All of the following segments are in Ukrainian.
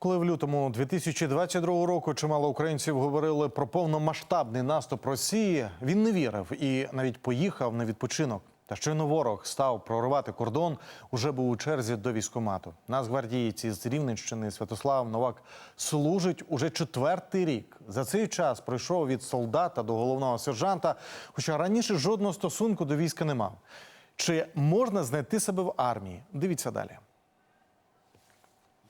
Коли в лютому 2022 року чимало українців говорили про повномасштабний наступ Росії, він не вірив і навіть поїхав на відпочинок. Та щойно ворог став проривати кордон, уже був у черзі до військомату. Нацгвардієць із Рівненщини Святослав Новак служить уже четвертий рік. За цей час пройшов від солдата до головного сержанта, хоча раніше жодного стосунку до війська не мав. Чи можна знайти себе в армії? Дивіться далі.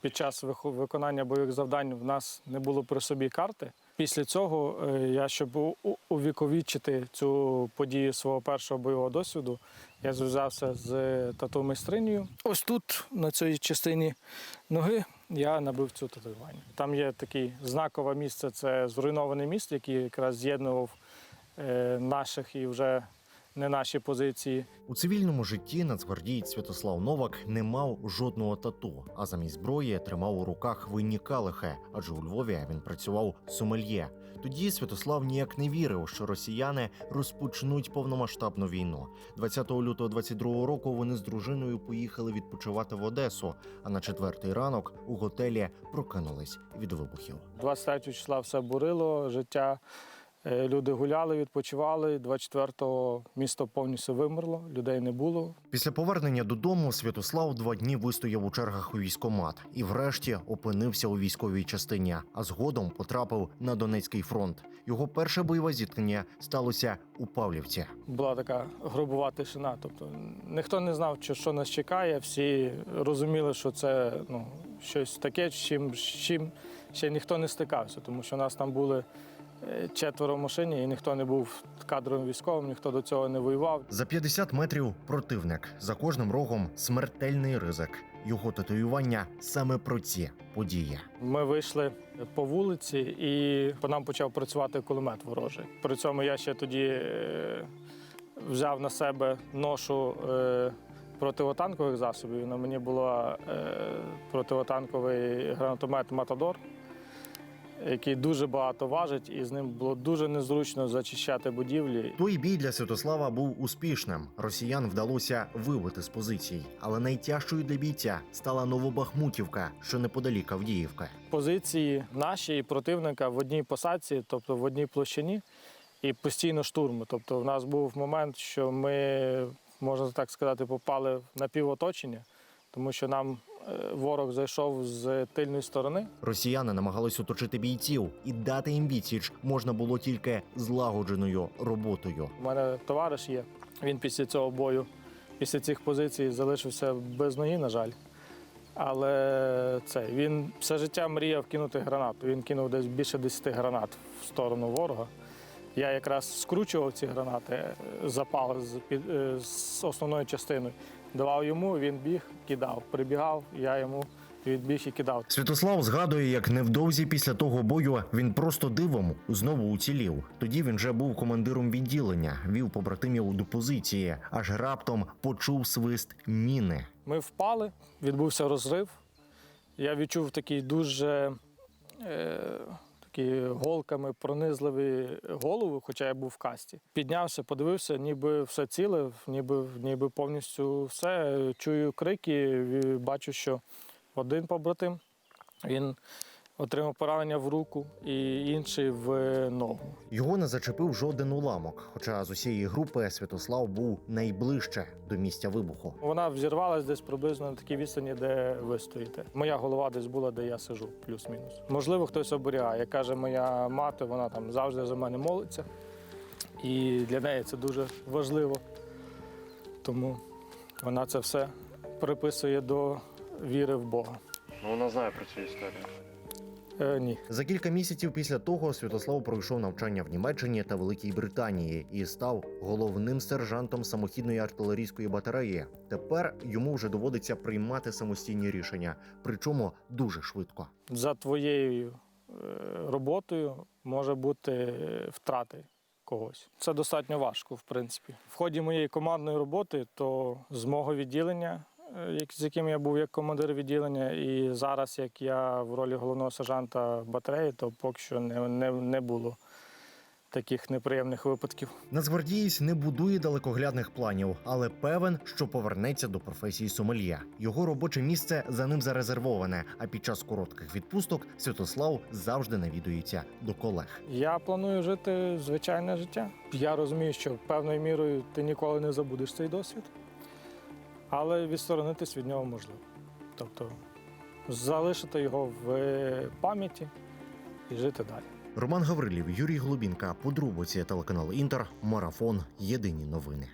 Під час виконання бойових завдань в нас не було при собі карти. Після цього е, я, щоб увіковічити цю подію свого першого бойового досвіду, я зв'язався з тату-майстринею. Ось тут, на цій частині ноги, я набив цю татуювання. Там є таке знакове місце це зруйнований міст, який якраз з'єднував е, наших і вже не наші позиції. У цивільному житті нацгвардієць Святослав Новак не мав жодного тату, а замість зброї тримав у руках винні калихи, адже у Львові він працював сомельє. Тоді Святослав ніяк не вірив, що росіяни розпочнуть повномасштабну війну. 20 лютого 22 року вони з дружиною поїхали відпочивати в Одесу. А на четвертий ранок у готелі прокинулись від вибухів. 23 числа все бурило, життя. Е, Люди гуляли, відпочивали. 24-го місто повністю вимерло, людей не було. Після повернення додому Святослав два дні вистояв у чергах у військомат і, врешті, опинився у військовій частині, а згодом потрапив на Донецький фронт. Його перше бойове зіткнення сталося у Павлівці. Була така грубова тишина. Тобто ніхто не знав, що, нас чекає. Всі розуміли, що це ну, щось таке, з чим, з чим ще ніхто не стикався, тому що нас там були четверо в машині, і ніхто не був кадровим військовим, ніхто до цього не воював. За 50 метрів противник за кожним рогом смертельний ризик. Його татуювання саме про ці події. Ми вийшли по вулиці, і по нам почав працювати кулемет ворожий. При цьому я ще тоді е, взяв на себе ношу е, противотанкових засобів. На мені було е, противотанковий гранатомет Матадор, який дуже багато важить, і з ним було дуже незручно зачищати будівлі. Той бій для Святослава був успішним. Росіян вдалося вибити з позицій, але найтяжчою для бійця стала Новобахмутівка, що неподалік Авдіївка. позиції наші і противника в одній посадці, тобто в одній площині, і постійно штурми. Тобто, в нас був момент, що ми, можна так сказати, попали на півоточення, тому що нам е, ворог зайшов з тильної сторони. Росіяни намагались оточити бійців, і дати їм відсіч можна було тільки злагодженою роботою. У мене товариш є. Він після цього бою, після цих позицій залишився без ноги, на жаль. Але це він все життя мріяв кинути гранату. Він кинув десь більше 10 гранат в сторону ворога. Я якраз скручував ці гранати, е, запал з, під- е, з основною частиною. Давав йому, він біг, кидав. Прибігав, я йому відбіг і кидав. Святослав згадує, як невдовзі після того бою він просто дивом знову уцілів. Тоді він вже був командиром відділення, вів побратимів до позиції, аж раптом почув свист міни. Ми впали, відбувся розрив. Я відчув такий дуже е, такі голками пронизливі голови, хоча я був в касті. Піднявся, подивився, ніби все ціле, ніби, ніби повністю все. Чую крики, бачу, що один побратим він отримав поранення в руку, і інший в ногу. Його не зачепив жоден уламок. Хоча з усієї групи Святослав був найближче до місця вибуху. Вона взірвалась десь приблизно на такій відстані, де ви стоїте. Моя голова десь була, де я сижу, плюс-мінус. Можливо, хтось оберігає. Як каже моя мати, вона там завжди за мене молиться. І для неї це дуже важливо. Тому вона це все приписує до віри в Бога. Ну, вона знає про цю історію. Е, ні. За кілька місяців після того Святослав пройшов навчання в Німеччині та Великій Британії і став головним сержантом самохідної артилерійської батареї. Тепер йому вже доводиться приймати самостійні рішення, причому дуже швидко. За твоєю е, роботою може бути е, втрати когось. Це достатньо важко, в принципі. В ході моєї командної роботи, то з мого відділення, з яким я був як командир відділення, і зараз, як я в ролі головного сержанта батареї, то поки що не, не, не було таких неприємних випадків. Нацгвардієць не будує далекоглядних планів, але певен, що повернеться до професії сомельє. Його робоче місце за ним зарезервоване. А під час коротких відпусток Святослав завжди навідується до колег. Я планую жити звичайне життя. Я розумію, що певною мірою ти ніколи не забудеш цей досвід, але відсторонитись від нього можливо. Тобто залишити його в пам'яті і жити далі. Роман Гаврилів, Юрій Глубінка, подробиці телеканал Інтер, Марафон. Єдині новини.